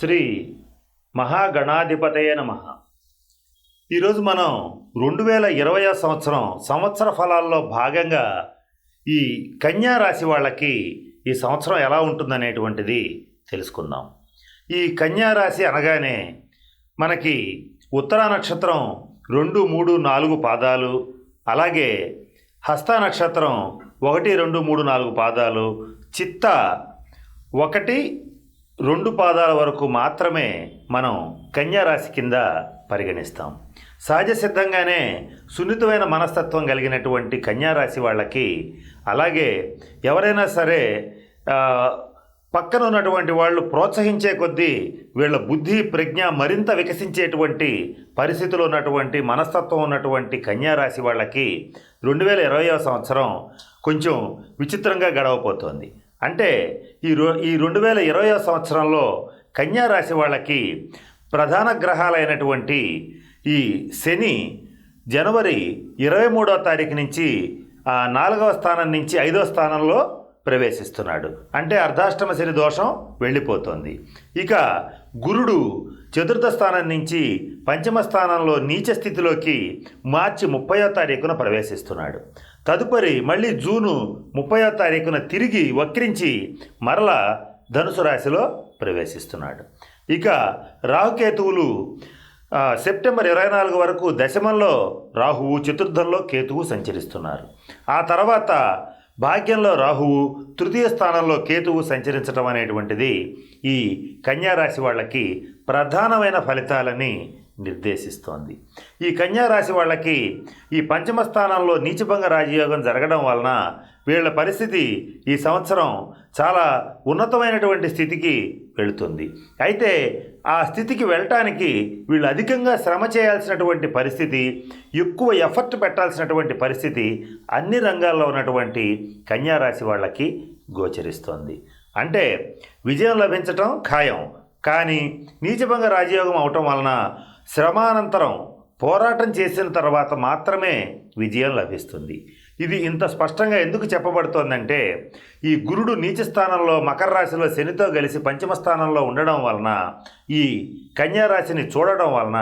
శ్రీ మహాగణాధిపతయ నమ. ఈరోజు మనం రెండు వేల ఇరవై సంవత్సరం సంవత్సర ఫలాల్లో భాగంగా ఈ కన్యా రాశి వాళ్ళకి ఈ సంవత్సరం ఎలా ఉంటుందనేటువంటిది తెలుసుకుందాం. ఈ కన్యా రాశి అనగానే మనకి ఉత్తర నక్షత్రం రెండు మూడు నాలుగు పాదాలు అలాగే హస్త నక్షత్రం ఒకటి రెండు మూడు నాలుగు పాదాలు చిత్త ఒకటి రెండు పాదాల వరకు మాత్రమే మనం కన్యారాశి కింద పరిగణిస్తాం. సహజ సిద్ధంగానే సున్నితమైన మనస్తత్వం కలిగినటువంటి కన్యారాశి వాళ్ళకి అలాగే ఎవరైనా సరే పక్కన ఉన్నటువంటి వాళ్ళు ప్రోత్సహించే కొద్దీ వీళ్ళ బుద్ధి ప్రజ్ఞ మరింత వికసించేటువంటి పరిస్థితులు ఉన్నటువంటి మనస్తత్వం ఉన్నటువంటి కన్యారాశి వాళ్ళకి రెండు వేల ఇరవైవ సంవత్సరం కొంచెం విచిత్రంగా గడవపోతోంది అంటే ఈ రో ఈ రెండు వేల ఇరవై సంవత్సరంలో కన్యా రాశి వాళ్ళకి ప్రధాన గ్రహాలైనటువంటి ఈ శని జనవరి ఇరవై మూడవ తారీఖు నుంచి నాలుగవ స్థానం నుంచి ఐదవ స్థానంలో ప్రవేశిస్తున్నాడు. అంటే అర్ధాష్టమ శని దోషం వెళ్ళిపోతుంది. ఇక గురుడు చతుర్థ స్థానం నుంచి పంచమ స్థానంలో నీచ స్థితిలోకి మార్చి ముప్పయో తారీఖున ప్రవేశిస్తున్నాడు. తదుపరి మళ్ళీ జూను ముప్పయో తారీఖున తిరిగి వక్రించి మరల ధనుసు రాశిలో ప్రవేశిస్తున్నాడు. ఇక రాహుకేతువులు సెప్టెంబర్ ఇరవై నాలుగు వరకు దశమంలో రాహువు చతుర్థంలో కేతువు సంచరిస్తున్నారు. ఆ తర్వాత భాగ్యంలో రాహువు తృతీయ స్థానంలో కేతువు సంచరించడం అనేటువంటిది ఈ కన్యా రాశి వాళ్ళకి ప్రధానమైన ఫలితాలని నిర్దేశిస్తోంది. ఈ కన్యా రాశి వాళ్ళకి ఈ పంచమ స్థానంలో నీచభంగ రాజయోగం జరగడం వలన వీళ్ళ పరిస్థితి ఈ సంవత్సరం చాలా ఉన్నతమైనటువంటి స్థితికి వెళుతుంది. అయితే ఆ స్థితికి వెళ్ళటానికి వీళ్ళు అధికంగా శ్రమ చేయాల్సినటువంటి పరిస్థితి ఎక్కువ ఎఫర్ట్ పెట్టాల్సినటువంటి పరిస్థితి అన్ని రంగాల్లో ఉన్నటువంటి కన్యా రాశి వాళ్ళకి గోచరిస్తోంది. అంటే విజయం లభించటం ఖాయం. కానీ నీచభంగ రాజయోగం అవటం వలన శ్రమానంతరం పోరాటం చేసిన తర్వాత మాత్రమే విజయం లభిస్తుంది. ఇది ఇంత స్పష్టంగా ఎందుకు చెప్పబడుతోందంటే ఈ గురుడు నీచ స్థానంలో మకర రాశిలో శనితో కలిసి పంచమ స్థానంలో ఉండడం వలన ఈ కన్యా రాశిని చూడడం వలన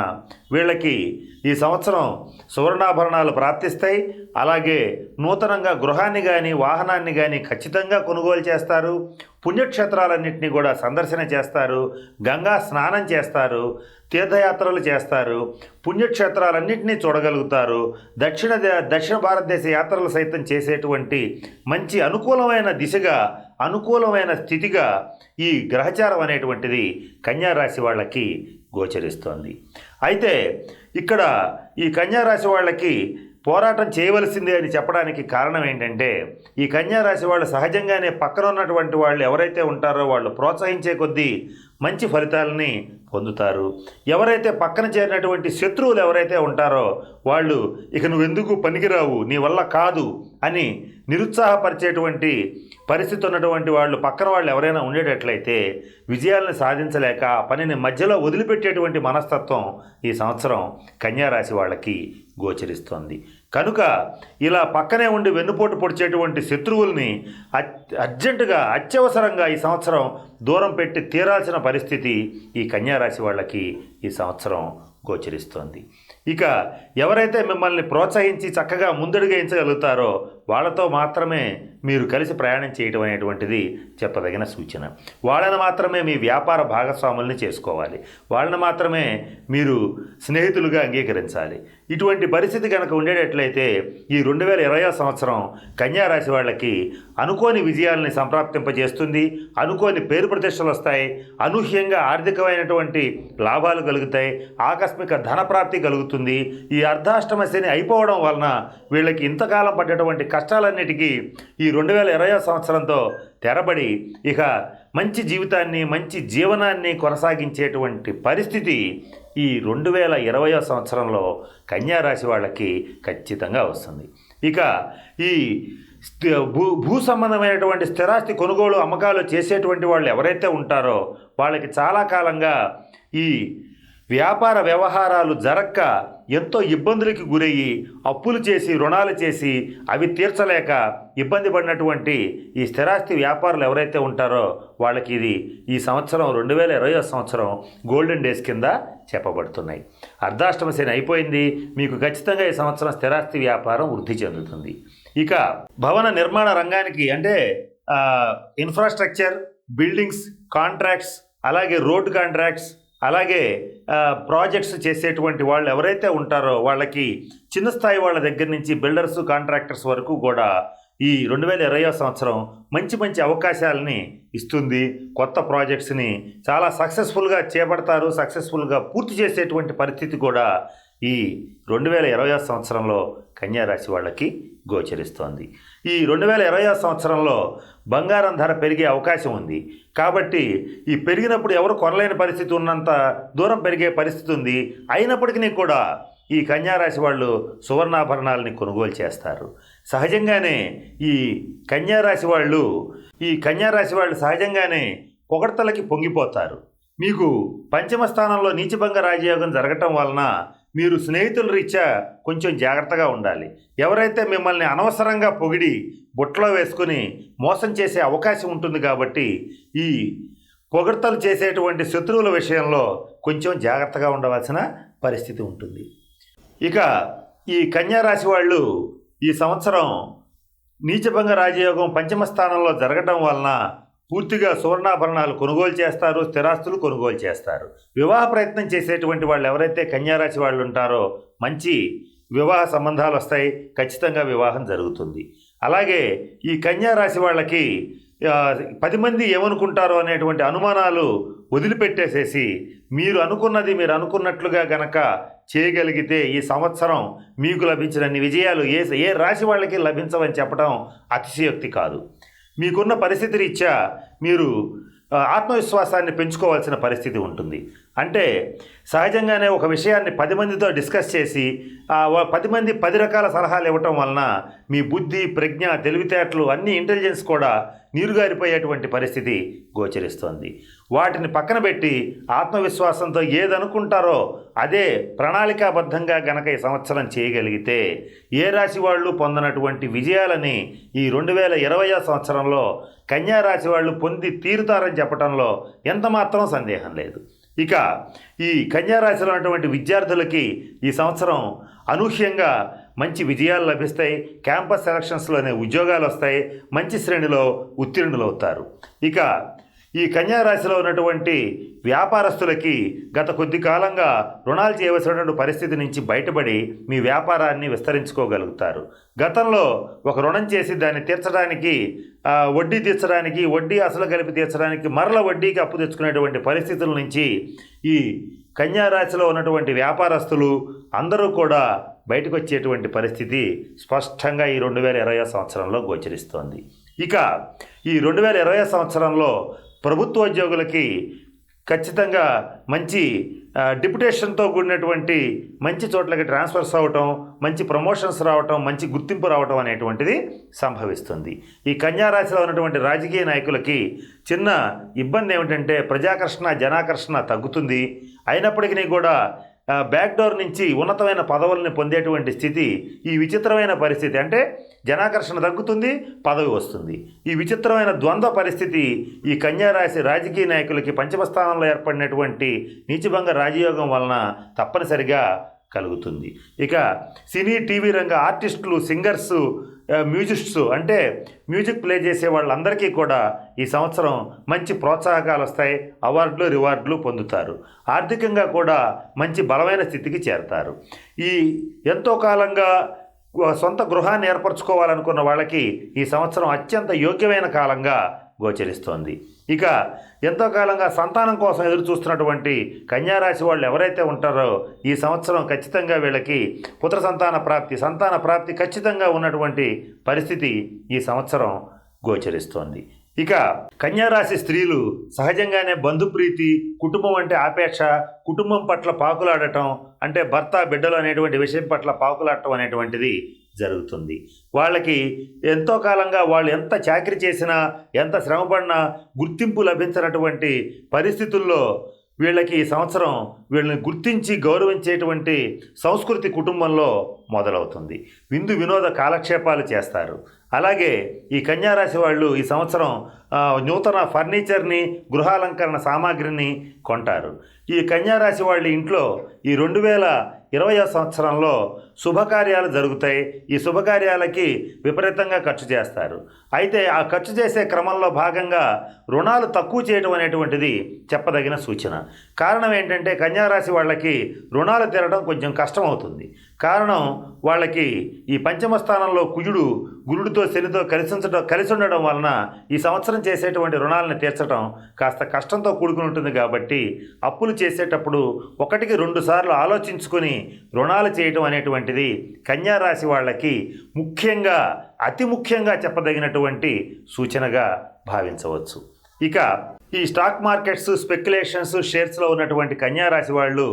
వీళ్ళకి ఈ సంవత్సరం సువర్ణాభరణాలు ప్రాప్తిస్తాయి. అలాగే నూతనంగా గృహాన్ని కానీ వాహనాన్ని కానీ ఖచ్చితంగా కొనుగోలు చేస్తారు. పుణ్యక్షేత్రాలన్నింటినీ కూడా సందర్శన చేస్తారు. గంగా స్నానం చేస్తారు. తీర్థయాత్రలు చేస్తారు. పుణ్యక్షేత్రాలన్నింటినీ చూడగలుగుతారు. దక్షిణ దక్షిణ భారతదేశ యాత్రలు సైతం చేసేటువంటి మంచి అనుకూలమైన దిశగా అనుకూలమైన స్థితిగా ఈ గ్రహచారం అనేటువంటిది కన్యారాశి వాళ్ళకి గోచరిస్తోంది. అయితే ఇక్కడ ఈ కన్యా రాశి వాళ్ళకి పోరాటం చేయవలసిందే అని చెప్పడానికి కారణం ఏంటంటే ఈ కన్యా రాశి వాళ్ళు సహజంగానే పక్కన ఉన్నటువంటి వాళ్ళు ఎవరైతే ఉంటారో వాళ్ళు ప్రోత్సహించే కొద్దీ మంచి ఫలితాలని పొందుతారు. ఎవరైతే పక్కన చేరినటువంటి శత్రువులు ఎవరైతే ఉంటారో వాళ్ళు ఇక నువ్వెందుకు పనికిరావు? నీ వల్ల కాదు అని నిరుత్సాహపరిచేటువంటి పరిస్థితి ఉన్నటువంటి వాళ్ళు పక్కన వాళ్ళు ఎవరైనా ఉండేటట్లయితే విజయాలను సాధించలేక పనిని మధ్యలో వదిలిపెట్టేటువంటి మనస్తత్వం ఈ సంవత్సరం కన్యారాశి వాళ్ళకి గోచరిస్తోంది. కనుక ఇలా పక్కనే ఉండి వెన్నుపోటు పొడిచేటువంటి శత్రువుల్ని అర్జెంటుగా అత్యవసరంగా ఈ సంవత్సరం దూరం పెట్టి తీరాల్సిన పరిస్థితి ఈ కన్యారాశి వాళ్ళకి ఈ సంవత్సరం గోచరిస్తోంది. ఇక ఎవరైతే మిమ్మల్ని ప్రోత్సహించి చక్కగా ముందడుగేయించగలుగుతారో వాళ్ళతో మాత్రమే మీరు కలిసి ప్రయాణం చేయటం అనేటువంటిది చెప్పదగిన సూచన. వాళ్ళని మాత్రమే మీ వ్యాపార భాగస్వాముల్ని చేసుకోవాలి. వాళ్ళని మాత్రమే మీరు స్నేహితులుగా అంగీకరించాలి. ఇటువంటి పరిస్థితి కనుక ఉండేటట్లయితే ఈ రెండు వేల ఇరవై సంవత్సరం కన్యా రాశి వాళ్ళకి అనుకోని విజయాలని సంప్రాప్తింపజేస్తుంది. అనుకోని పేరు ప్రతిష్టలు వస్తాయి. అనూహ్యంగా ఆర్థికమైనటువంటి లాభాలు కలుగుతాయి. ఆకస్మిక ధనప్రాప్తి కలుగుతుంది. ఈ అర్ధాష్టమ శని అయిపోవడం వలన వీళ్ళకి ఇంతకాలం పడ్డటువంటి కష్టాలన్నిటికీ ఈ రెండు వేల ఇరవై సంవత్సరంతో తెరబడి ఇక మంచి జీవితాన్ని మంచి జీవనాన్ని కొనసాగించేటువంటి పరిస్థితి ఈ రెండు వేల ఇరవై సంవత్సరంలో కన్యా రాశి వాళ్ళకి ఖచ్చితంగా వస్తుంది. ఇక ఈ స్థి- భూ భూ సంబంధమైనటువంటి స్థిరాస్తి కొనుగోలు అమ్మకాలు చేసేటువంటి వాళ్ళు ఎవరైతే ఉంటారో వాళ్ళకి చాలా కాలంగా ఈ వ్యాపార వ్యవహారాలు జరక్క ఎంతో ఇబ్బందులకి గురయ్యి అప్పులు చేసి రుణాలు చేసి అవి తీర్చలేక ఇబ్బంది పడినటువంటి ఈ స్థిరాస్తి వ్యాపారులు ఎవరైతే ఉంటారో వాళ్ళకి ఇది ఈ సంవత్సరం రెండు వేల ఇరవై సంవత్సరం గోల్డెన్ డేస్ కింద చెప్పబడుతున్నాయి. అర్ధాష్టమ శని అయిపోయింది. మీకు ఖచ్చితంగా ఈ సంవత్సరం స్థిరాస్తి వ్యాపారం వృద్ధి చెందుతుంది. ఇక భవన నిర్మాణ రంగానికి అంటే ఇన్ఫ్రాస్ట్రక్చర్ బిల్డింగ్స్ కాంట్రాక్ట్స్ అలాగే రోడ్ కాంట్రాక్ట్స్ అలాగే ప్రాజెక్ట్స్ చేసేటువంటి వాళ్ళు ఎవరైతే ఉంటారో వాళ్ళకి చిన్న స్థాయి వాళ్ళ దగ్గర నుంచి బిల్డర్స్ కాంట్రాక్టర్స్ వరకు కూడా ఈ రెండు వేల ఇరవై సంవత్సరం మంచి మంచి అవకాశాలని ఇస్తుంది. కొత్త ప్రాజెక్ట్స్ని చాలా సక్సెస్ఫుల్గా చేపడతారు సక్సెస్ఫుల్గా పూర్తి చేసేటువంటి పరిస్థితి కూడా ఈ రెండు వేల ఇరవై సంవత్సరంలో కన్యారాశి వాళ్ళకి గోచరిస్తోంది. ఈ రెండు వేల ఇరవై సంవత్సరంలో బంగారం ధర పెరిగే అవకాశం ఉంది. కాబట్టి ఈ పెరిగినప్పుడు ఎవరు కొనలేని పరిస్థితి ఉన్నంత దూరం పెరిగే పరిస్థితి ఉంది. అయినప్పటికీ కూడా ఈ కన్యారాశి వాళ్ళు సువర్ణాభరణాలని కొనుగోలు చేస్తారు. సహజంగానే ఈ కన్యారాశి వాళ్ళు ఈ కన్యారాశి వాళ్ళు సహజంగానే పొగడ్తలకి పొంగిపోతారు. మీకు పంచమ స్థానంలో నీచభంగ రాజయోగం జరగటం వలన మీరు స్నేహితుల రీత్యా కొంచెం జాగ్రత్తగా ఉండాలి. ఎవరైతే మిమ్మల్ని అనవసరంగా పొగిడి బుట్టలో వేసుకుని మోసం చేసే అవకాశం ఉంటుంది కాబట్టి ఈ పొగడ్తలు చేసేటువంటి శత్రువుల విషయంలో కొంచెం జాగ్రత్తగా ఉండవలసిన పరిస్థితి ఉంటుంది. ఇక ఈ కన్యా రాశి వాళ్ళు ఈ సంవత్సరం నీచభంగ రాజయోగం పంచమ స్థానంలో జరగడం వలన పూర్తిగా సువర్ణాభరణాలు కొనుగోలు చేస్తారు స్థిరాస్తులు కొనుగోలు చేస్తారు. వివాహ ప్రయత్నం చేసేటువంటి వాళ్ళు ఎవరైతే కన్యారాశి వాళ్ళు ఉంటారో మంచి వివాహ సంబంధాలు వస్తాయి ఖచ్చితంగా వివాహం జరుగుతుంది. అలాగే ఈ కన్యారాశి వాళ్ళకి పది మంది ఏమనుకుంటారో అనేటువంటి అనుమానాలు వదిలిపెట్టేసేసి మీరు అనుకున్నది మీరు అనుకున్నట్లుగా గనక చేయగలిగితే ఈ సంవత్సరం మీకు లభించినన్ని విజయాలు ఏ ఏ రాశి వాళ్ళకి లభించవని చెప్పడం అతిశయోక్తి కాదు. మీకున్న పరిస్థితి రీత్యా మీరు ఆత్మవిశ్వాసాన్ని పెంచుకోవాల్సిన పరిస్థితి ఉంటుంది. అంటే సహజంగానే ఒక విషయాన్ని పది మందితో డిస్కస్ చేసి పది మంది పది రకాల సలహాలు ఇవ్వటం వలన మీ బుద్ధి ప్రజ్ఞ తెలివితేటలు అన్ని ఇంటెలిజెన్స్ కూడా నీరుగారిపోయేటువంటి పరిస్థితి గోచరిస్తోంది. వాటిని పక్కన పెట్టి ఆత్మవిశ్వాసంతో ఏదనుకుంటారో అదే ప్రణాళికాబద్ధంగా గనక ఈ సంవత్సరం చేయగలిగితే ఏ రాశి వాళ్ళు పొందినటువంటి విజయాలని ఈ రెండు వేల ఇరవై సంవత్సరంలో కన్యా రాశి వాళ్ళు పొంది తీరుతారని చెప్పడంలో ఎంతమాత్రం సందేహం లేదు. ఇక ఈ కన్యా రాశిలో ఉన్నటువంటి విద్యార్థులకి ఈ సంవత్సరం అనూహ్యంగా మంచి విజయాలు లభిస్తాయి. క్యాంపస్ సెలక్షన్స్లోనే ఉద్యోగాలు వస్తాయి. మంచి శ్రేణిలో ఉత్తీర్ణులు అవుతారు. ఇక ఈ కన్యా రాశిలో ఉన్నటువంటి వ్యాపారస్తులకి గత కొద్ది కాలంగా రుణాలు చేయవలసినటువంటి పరిస్థితి నుంచి బయటపడి మీ వ్యాపారాన్ని విస్తరించుకోగలుగుతారు. గతంలో ఒక రుణం చేసి దాన్ని తీర్చడానికి వడ్డీ తీర్చడానికి వడ్డీ అసలు కలిపి తీర్చడానికి మరల వడ్డీకి అప్పు తెచ్చుకునేటువంటి పరిస్థితుల నుంచి ఈ కన్యా రాశిలో ఉన్నటువంటి వ్యాపారస్తులు అందరూ కూడా బయటకు వచ్చేటువంటి పరిస్థితి స్పష్టంగా ఈ రెండు వేల ఇరవై సంవత్సరంలో గోచరిస్తోంది. ఇక ఈ రెండు వేల ఇరవై సంవత్సరంలో ప్రభుత్వోద్యోగులకి ఖచ్చితంగా మంచి డిప్యుటేషన్తో కూడినటువంటి మంచి చోట్లకి ట్రాన్స్ఫర్స్ అవ్వటం మంచి ప్రమోషన్స్ రావటం మంచి గుర్తింపు రావటం అనేటువంటిది సంభవిస్తుంది. ఈ కన్యా రాశిలో ఉన్నటువంటి రాజకీయ నాయకులకి చిన్న ఇబ్బంది ఏమిటంటే ప్రజాకర్షణ జనాకర్షణ తగ్గుతుంది. అయినప్పటికీ కూడా బ్యాక్డోర్ బ్యాక్ డోర్ నుంచి ఉన్నతమైన పదవుల్ని పొందేటువంటి స్థితి ఈ విచిత్రమైన పరిస్థితి అంటే జనాకర్షణ తగ్గుతుంది పదవి వస్తుంది. ఈ విచిత్రమైన ద్వంద్వ పరిస్థితి ఈ కన్యారాశి రాజకీయ నాయకులకి పంచమ స్థానంలో ఏర్పడినటువంటి నీచభంగ రాజయోగం వలన తప్పనిసరిగా కలుగుతుంది. ఇక సినీ టీవీ రంగ ఆర్టిస్టులు సింగర్స్ మ్యూజిస్ట్స్ అంటే మ్యూజిక్ ప్లే చేసే వాళ్ళందరికీ కూడా ఈ సంవత్సరం మంచి ప్రోత్సాహకాలు వస్తాయి. అవార్డులు రివార్డులు పొందుతారు. ఆర్థికంగా కూడా మంచి బలమైన స్థితికి చేరతారు. ఈ ఎంతో కాలంగా సొంత గృహాన్ని ఏర్పరచుకోవాలనుకున్న వాళ్ళకి ఈ సంవత్సరం అత్యంత యోగ్యమైన కాలంగా గోచరిస్తోంది. ఇక ఎంతో కాలంగా సంతానం కోసం ఎదురు చూస్తున్నటువంటి కన్యారాశి వాళ్ళు ఎవరైతే ఉంటారో ఈ సంవత్సరం ఖచ్చితంగా వీళ్ళకి పుత్ర సంతాన ప్రాప్తి సంతాన ప్రాప్తి ఖచ్చితంగా ఉన్నటువంటి పరిస్థితి ఈ సంవత్సరం గోచరిస్తోంది. ఇక కన్యారాశి స్త్రీలు సహజంగానే బంధుప్రీతి కుటుంబం అంటే ఆపేక్ష కుటుంబం పట్ల పాకులాడటం అంటే భర్త బిడ్డలు అనేటువంటి విషయం పట్ల పాకులాడటం అనేటువంటిది జరుగుతుంది. వాళ్ళకి ఎంతో కాలంగా వాళ్ళు ఎంత చాకరీ చేసినా ఎంత శ్రమపడినా గుర్తింపు లభించినటువంటి పరిస్థితుల్లో వీళ్ళకి ఈ సంవత్సరం వీళ్ళని గుర్తించి గౌరవించేటువంటి సంస్కృతి కుటుంబంలో మొదలవుతుంది. విందు వినోద కాలక్షేపాలు చేస్తారు. అలాగే ఈ కన్యారాశి వాళ్ళు ఈ సంవత్సరం నూతన ఫర్నిచర్ని గృహాలంకరణ సామాగ్రిని కొంటారు. ఈ కన్యారాశి వాళ్ళ ఇంట్లో ఈ రెండు వేల ఇరవై సంవత్సరంలో శుభకార్యాలు జరుగుతాయి. ఈ శుభకార్యాలకి విపరీతంగా ఖర్చు చేస్తారు. అయితే ఆ ఖర్చు చేసే క్రమంలో భాగంగా రుణాలు తక్కువ చేయడం అనేటువంటిది చెప్పదగిన సూచన. కారణం ఏంటంటే కన్యారాశి వాళ్ళకి రుణాలు తీరడం కొంచెం కష్టం అవుతుంది కారణం వాళ్ళకి ఈ పంచమ స్థానంలో కుజుడు గురుడితో శనితో కలిసి ఉంచడం కలిసి ఉండడం వలన ఈ సంవత్సరం చేసేటువంటి రుణాలను తీర్చడం కాస్త కష్టంతో కూడుకుని ఉంటుంది కాబట్టి అప్పులు చేసేటప్పుడు ఒకటికి రెండు సార్లు ఆలోచించుకొని రుణాలు చేయటం అనేటువంటిది కన్యా రాశి వాళ్ళకి ముఖ్యంగా అతి ముఖ్యంగా చెప్పదగినటువంటి సూచనగా భావించవచ్చు. ఇక ఈ స్టాక్ మార్కెట్స్ స్పెక్యులేషన్స్ షేర్స్లో ఉన్నటువంటి కన్యా రాశి వాళ్ళు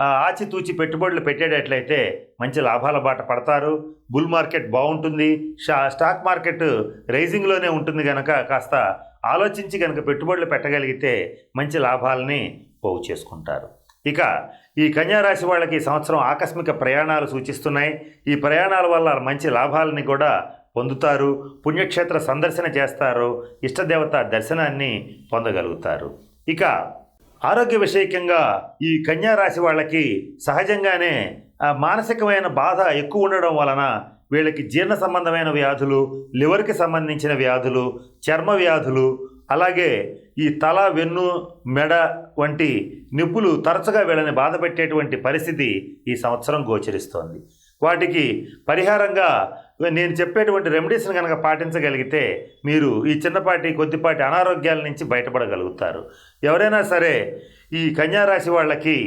ఆచితూచి పెట్టుబడులు పెట్టేటట్లయితే మంచి లాభాల బాట పడతారు. బుల్ మార్కెట్ బాగుంటుంది. షా స్టాక్ మార్కెట్ రైజింగ్లోనే ఉంటుంది కనుక కాస్త ఆలోచించి కనుక పెట్టుబడులు పెట్టగలిగితే మంచి లాభాలని పోగు చేసుకుంటారు. ఇక ఈ కన్యా రాశి వాళ్ళకి సంవత్సరం ఆకస్మిక ప్రయాణాలు సూచిస్తున్నాయి. ఈ ప్రయాణాల వల్ల మంచి లాభాలని కూడా పొందుతారు. పుణ్యక్షేత్ర సందర్శన చేస్తారు. ఇష్టదేవత దర్శనాన్ని పొందగలుగుతారు. ఇక ఆరోగ్య విషయకంగా ఈ కన్యా రాశి వాళ్ళకి సహజంగానే ఆ, మానసికమైన బాధ ఎక్కువ ఉండడం వలన వీళ్ళకి జీర్ణ సంబంధమైన వ్యాధులు లివర్కి సంబంధించిన వ్యాధులు చర్మ వ్యాధులు అలాగే ఈ తల వెన్ను మెడ వంటి నిప్పులు తరచుగా వీళ్ళని బాధ పెట్టేటువంటి పరిస్థితి ఈ సంవత్సరం గోచరిస్తోంది. వాటికి పరిహారంగా నేను చెప్పేటువంటి రెమెడీస్ని కనుక పాటించగలిగితే మీరు ఈ చిన్నపాటి కొద్దిపాటి అనారోగ్యాల నుంచి బయటపడగలుగుతారు. ఎవరైనా సరే ఈ కన్యారాశి వాళ్ళకి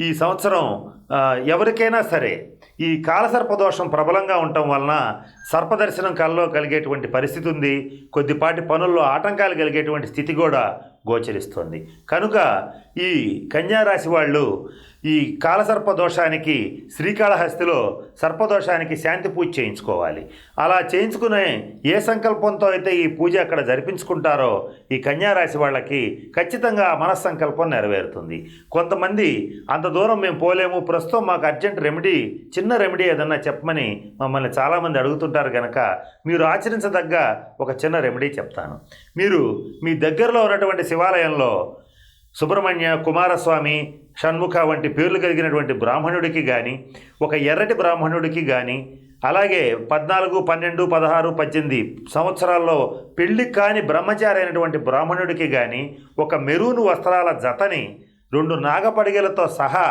ఈ సంవత్సరం ఎవరికైనా సరే ఈ కాలసర్పదోషం ప్రబలంగా ఉండటం వలన సర్పదర్శనం కల్లో కలిగేటువంటి పరిస్థితి ఉంది. కొద్దిపాటి పనుల్లో ఆటంకాలు కలిగేటువంటి స్థితి కూడా గోచరిస్తుంది. కనుక ఈ కన్యారాశి వాళ్ళు ఈ కాలసర్ప దోషానికి శ్రీకాళహస్తిలో సర్పదోషానికి శాంతి పూజ చేయించుకోవాలి. అలా చేయించుకునే ఏ సంకల్పంతో అయితే ఈ పూజ అక్కడ జరిపించుకుంటారో ఈ కన్యారాశి వాళ్ళకి ఖచ్చితంగా మనస్సంకల్పం నెరవేరుతుంది. కొంతమంది అంత దూరం మేము పోలేము ప్రస్తుతం మాకు అర్జెంట్ రెమెడీ చిన్న రెమెడీ ఏదన్నా చెప్పమని మమ్మల్ని చాలామంది అడుగుతుంటారు కనుక మీరు ఆచరించదగ్గ ఒక చిన్న రెమెడీ చెప్తాను. మీరు మీ దగ్గరలో ఉన్నటువంటి శివాలయంలో సుబ్రహ్మణ్య కుమారస్వామి షణ్ముఖ వంటి పేర్లు కలిగినటువంటి బ్రాహ్మణుడికి కానీ ఒక ఎర్రటి బ్రాహ్మణుడికి కానీ అలాగే పద్నాలుగు పన్నెండు పదహారు పద్దెనిమిది సంవత్సరాల్లో పెళ్ళి కాని బ్రహ్మచారి అయినటువంటి బ్రాహ్మణుడికి కానీ ఒక మెరూను వస్త్రాల జతని రెండు నాగపడిగలతో సహా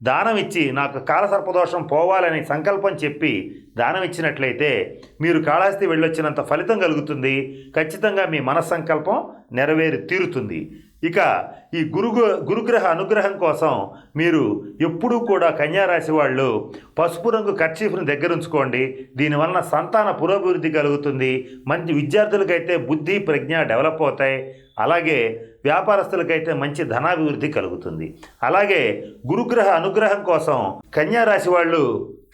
దానం ఇచ్చి నాకు కాలసర్పదోషం పోవాలని సంకల్పం చెప్పి దానం ఇచ్చినట్లయితే మీరు కాళహస్తి వెళ్ళొచ్చినంత ఫలితం కలుగుతుంది. ఖచ్చితంగా మీ మనస్సంకల్పం నెరవేరి తీరుతుంది. ఇక ఈ గురు గురుగ్రహ అనుగ్రహం కోసం మీరు ఎప్పుడూ కూడా కన్యారాశి వాళ్ళు పసుపు రంగు కర్చీఫ్ని దగ్గర ఉంచుకోండి దీనివలన సంతాన పురోభివృద్ధి కలుగుతుంది. మంచి విద్యార్థులకైతే బుద్ధి ప్రజ్ఞ డెవలప్ అవుతాయి. అలాగే వ్యాపారస్తులకైతే మంచి ధనాభివృద్ధి కలుగుతుంది. అలాగే గురుగ్రహ అనుగ్రహం కోసం కన్యారాశి వాళ్ళు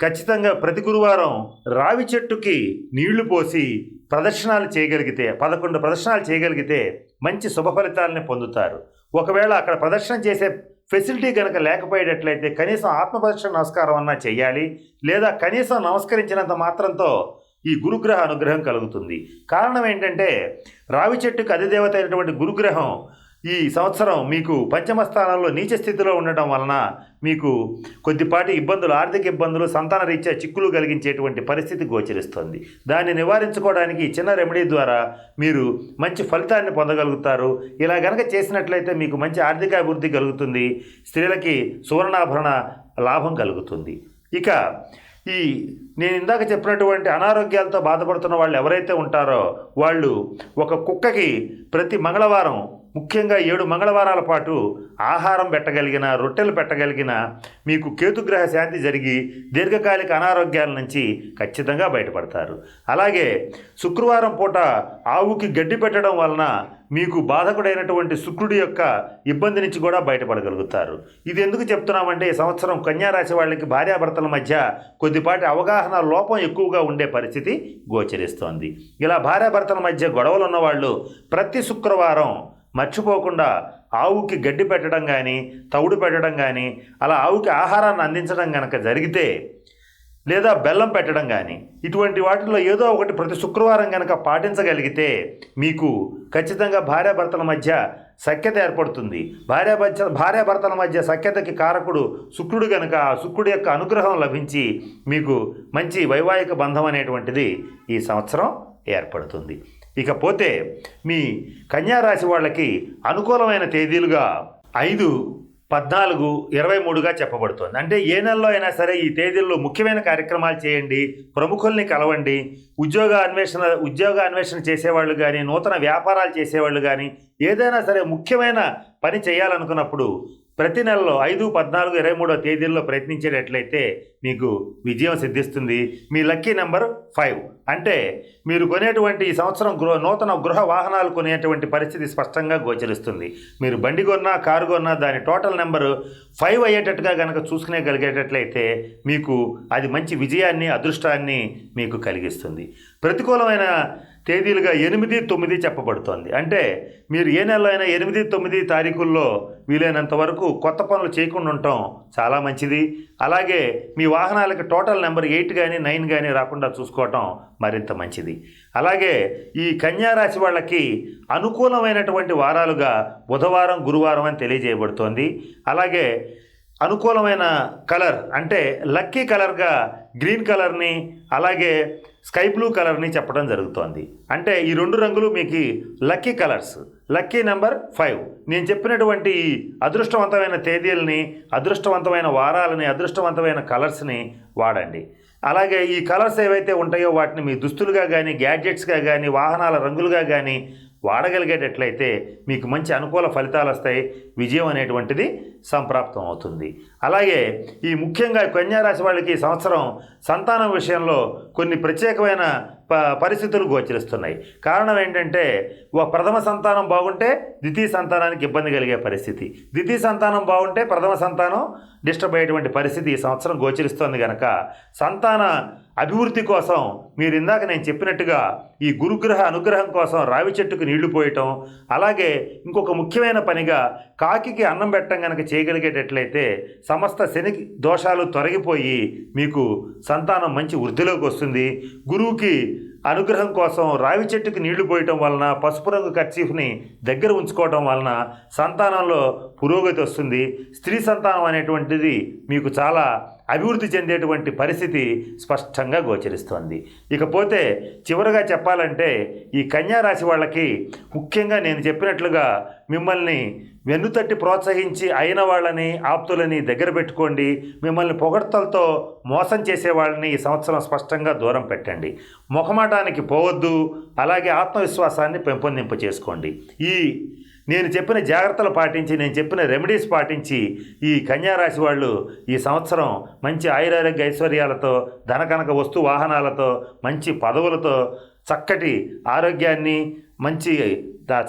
ఖచ్చితంగా ప్రతి గురువారం రావి చెట్టుకి నీళ్ళు పోసి ప్రదర్శనలు చేయగలిగితే పదకొండు ప్రదర్శనలు చేయగలిగితే మంచి శుభ ఫలితాలని పొందుతారు. ఒకవేళ అక్కడ ప్రదర్శన చేసే ఫెసిలిటీ కనుక లేకపోయేటట్లయితే కనీసం ఆత్మప్రదర్శన నమస్కారం అన్నా చేయాలి లేదా కనీసం నమస్కరించినంత మాత్రంతో ఈ గురుగ్రహ అనుగ్రహం కలుగుతుంది. కారణం ఏంటంటే రావి చెట్టుకు అధిదేవత అయినటువంటి గురుగ్రహం ఈ సంవత్సరం మీకు పంచమ స్థానంలో నీచ స్థితిలో ఉండటం వలన మీకు కొద్దిపాటి ఇబ్బందులు ఆర్థిక ఇబ్బందులు సంతాన రీత్యా చిక్కులు కలిగించేటువంటి పరిస్థితి గోచరిస్తుంది. దాన్ని నివారించుకోవడానికి చిన్న రెమెడీ ద్వారా మీరు మంచి ఫలితాన్ని పొందగలుగుతారు. ఇలా గనక చేసినట్లయితే మీకు మంచి ఆర్థిక అభివృద్ధి కలుగుతుంది. స్త్రీలకి సువర్ణాభరణ లాభం కలుగుతుంది. ఇక ఈ నేను ఇందాక చెప్పినటువంటి అనారోగ్యాలతో బాధపడుతున్న వాళ్ళు ఎవరైతే ఉంటారో వాళ్ళు ఒక కుక్కకి ప్రతి మంగళవారం ముఖ్యంగా ఏడు మంగళవారాల పాటు ఆహారం పెట్టగలిగిన రొట్టెలు పెట్టగలిగిన మీకు కేతుగ్రహ శాంతి జరిగి దీర్ఘకాలిక అనారోగ్యాల నుంచి ఖచ్చితంగా బయటపడతారు. అలాగే శుక్రవారం పూట ఆవుకి గడ్డి పెట్టడం వలన మీకు బాధకుడైనటువంటి శుక్రుడి యొక్క ఇబ్బంది నుంచి కూడా బయటపడగలుగుతారు. ఇది ఎందుకు చెప్తున్నామంటే ఈ సంవత్సరం కన్యారాశి వాళ్ళకి భార్యాభర్తల మధ్య కొద్దిపాటి అవగాహన లోపం ఎక్కువగా ఉండే పరిస్థితి గోచరిస్తోంది. ఇలా భార్యాభర్తల మధ్య గొడవలు ఉన్నవాళ్ళు ప్రతి శుక్రవారం మర్చిపోకుండా ఆవుకి గడ్డి పెట్టడం కానీ తవుడు పెట్టడం కానీ అలా ఆవుకి ఆహారాన్ని అందించడం కనుక జరిగితే లేదా బెల్లం పెట్టడం కానీ ఇటువంటి వాటిల్లో ఏదో ఒకటి ప్రతి శుక్రవారం కనుక పాటించగలిగితే మీకు ఖచ్చితంగా భార్యాభర్తల మధ్య సఖ్యత ఏర్పడుతుంది. భార్యాభర్త భార్యాభర్తల మధ్య సఖ్యతకి కారకుడు శుక్రుడు కనుక ఆ శుక్రుడి యొక్క అనుగ్రహం లభించి మీకు మంచి వైవాహిక బంధం అనేటువంటిది ఈ సంవత్సరం ఏర్పడుతుంది. ఇకపోతే మీ కన్యారాశి వాళ్ళకి అనుకూలమైన తేదీలుగా ఐదు పద్నాలుగు ఇరవై మూడుగా చెప్పబడుతోంది. అంటే ఏ నెలలో అయినా సరే ఈ తేదీల్లో ముఖ్యమైన కార్యక్రమాలు చేయండి ప్రముఖుల్ని కలవండి ఉద్యోగ అన్వేషణ ఉద్యోగ అన్వేషణ చేసేవాళ్ళు కానీ నూతన వ్యాపారాలు చేసేవాళ్ళు కానీ ఏదైనా సరే ముఖ్యమైన పని చేయాలనుకున్నప్పుడు ప్రతి నెలలో ఐదు పద్నాలుగు ఇరవై మూడో తేదీల్లో ప్రయత్నించేటట్లయితే మీకు విజయం సిద్ధిస్తుంది. మీ లక్కీ నెంబర్ ఫైవ్. అంటే మీరు కొనేటువంటి ఈ సంవత్సరం గృహ నూతన గృహ వాహనాలు కొనేటువంటి పరిస్థితి స్పష్టంగా గోచరిస్తుంది. మీరు బండి కొన్నా కారు కొన్నా దాని టోటల్ నెంబరు ఫైవ్ అయ్యేటట్టుగా కనుక చూసుకునేగలిగేటట్లయితే మీకు అది మంచి విజయాన్ని అదృష్టాన్ని మీకు కలిగిస్తుంది. ప్రతికూలమైన తేదీలుగా ఎనిమిది తొమ్మిది చెప్పబడుతోంది. అంటే మీరు ఏ నెలలో అయినా ఎనిమిది తొమ్మిది తారీఖుల్లో వీలైనంత వరకు కొత్త పనులు చేయకుండా ఉండటం చాలా మంచిది. అలాగే మీ వాహనాలకి టోటల్ నెంబర్ ఎయిట్ కానీ నైన్ కానీ రాకుండా చూసుకోవటం మరింత మంచిది. అలాగే ఈ కన్యా రాశి వాళ్ళకి అనుకూలమైనటువంటి వారాలుగా బుధవారం గురువారం అని తెలియజేయబడుతోంది. అలాగే అనుకూలమైన కలర్ అంటే లక్కీ కలర్గా గ్రీన్ కలర్ని అలాగే స్కై బ్లూ కలర్ని చెప్పడం జరుగుతోంది. అంటే ఈ రెండు రంగులు మీకు lucky colours. Lucky number five. నేను చెప్పినటువంటి ఈ అదృష్టవంతమైన తేదీలని అదృష్టవంతమైన వారాలని అదృష్టవంతమైన కలర్స్ని వాడండి. అలాగే ఈ కలర్స్ ఏవైతే ఉంటాయో వాటిని మీ దుస్తులుగా కానీ గ్యాడ్జెట్స్గా కానీ వాహనాల రంగులుగా కానీ వాడగలిగేటట్లయితే మీకు మంచి అనుకూల ఫలితాలు వస్తాయి. విజయం అనేటువంటిది సంప్రాప్తం అవుతుంది. అలాగే ఈ ముఖ్యంగా కన్యారాశి వాళ్ళకి ఈ సంవత్సరం సంతానం విషయంలో కొన్ని ప్రత్యేకమైన ప పరిస్థితులు గోచరిస్తున్నాయి. కారణం ఏంటంటే ఒక ప్రథమ సంతానం బాగుంటే ద్వితీయ సంతానానికి ఇబ్బంది కలిగే పరిస్థితి. ద్వితీయ సంతానం బాగుంటే ప్రథమ సంతానం డిస్టర్బ్ అయ్యేటువంటి పరిస్థితి ఈ సంవత్సరం గోచరిస్తోంది కనుక సంతాన అభివృద్ధి కోసం మీరు ఇందాక నేను చెప్పినట్టుగా ఈ గురుగ్రహ అనుగ్రహం కోసం రావి చెట్టుకు నీళ్ళు పోయటం అలాగే ఇంకొక ముఖ్యమైన పనిగా కాకికి అన్నం పెట్టడం కనుక చేయగలిగేటట్లయితే సమస్త శని దోషాలు తొలగిపోయి మీకు సంతానం మంచి వృద్ధిలోకి వస్తుంది. గురువుకి అనుగ్రహం కోసం రావి చెట్టుకు నీళ్ళు పోయటం వలన పసుపు రంగు కర్చీఫ్ని దగ్గర ఉంచుకోవటం వలన సంతానంలో పురోగతి వస్తుంది. స్త్రీ సంతానం అనేటువంటిది మీకు చాలా అభివృద్ధి చెందేటువంటి పరిస్థితి స్పష్టంగా గోచరిస్తోంది. ఇకపోతే చివరగా చెప్పాలంటే ఈ కన్యా రాశి వాళ్ళకి ముఖ్యంగా నేను చెప్పినట్లుగా మిమ్మల్ని వెన్నుతట్టి ప్రోత్సహించి అయిన వాళ్ళని ఆప్తులని దగ్గర పెట్టుకోండి. మిమ్మల్ని పొగడ్తలతో మోసం చేసే వాళ్ళని ఈ సంవత్సరం స్పష్టంగా దూరం పెట్టండి. ముఖమాటానికి పోవద్దు. అలాగే ఆత్మవిశ్వాసాన్ని పెంపొందింప చేసుకోండి ఈ నేను చెప్పిన జాగ్రత్తలు పాటించి నేను చెప్పిన రెమెడీస్ పాటించి ఈ కన్యారాశి వాళ్ళు ఈ సంవత్సరం మంచి ఆయురారోగ్య ఐశ్వర్యాలతో ధనకనక వస్తు వాహనాలతో మంచి పదవులతో చక్కటి ఆరోగ్యాన్ని మంచి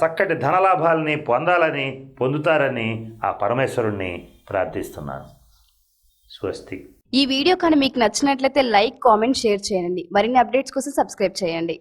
చక్కటి ధనలాభాలని పొందాలని పొందుతారని ఆ పరమేశ్వరుణ్ణి ప్రార్థిస్తున్నాను. స్వస్తి. ఈ వీడియో కానీ మీకు నచ్చినట్లయితే లైక్ కామెంట్ షేర్ చేయండి. మరిన్ని అప్డేట్స్ కోసం సబ్స్క్రైబ్ చేయండి.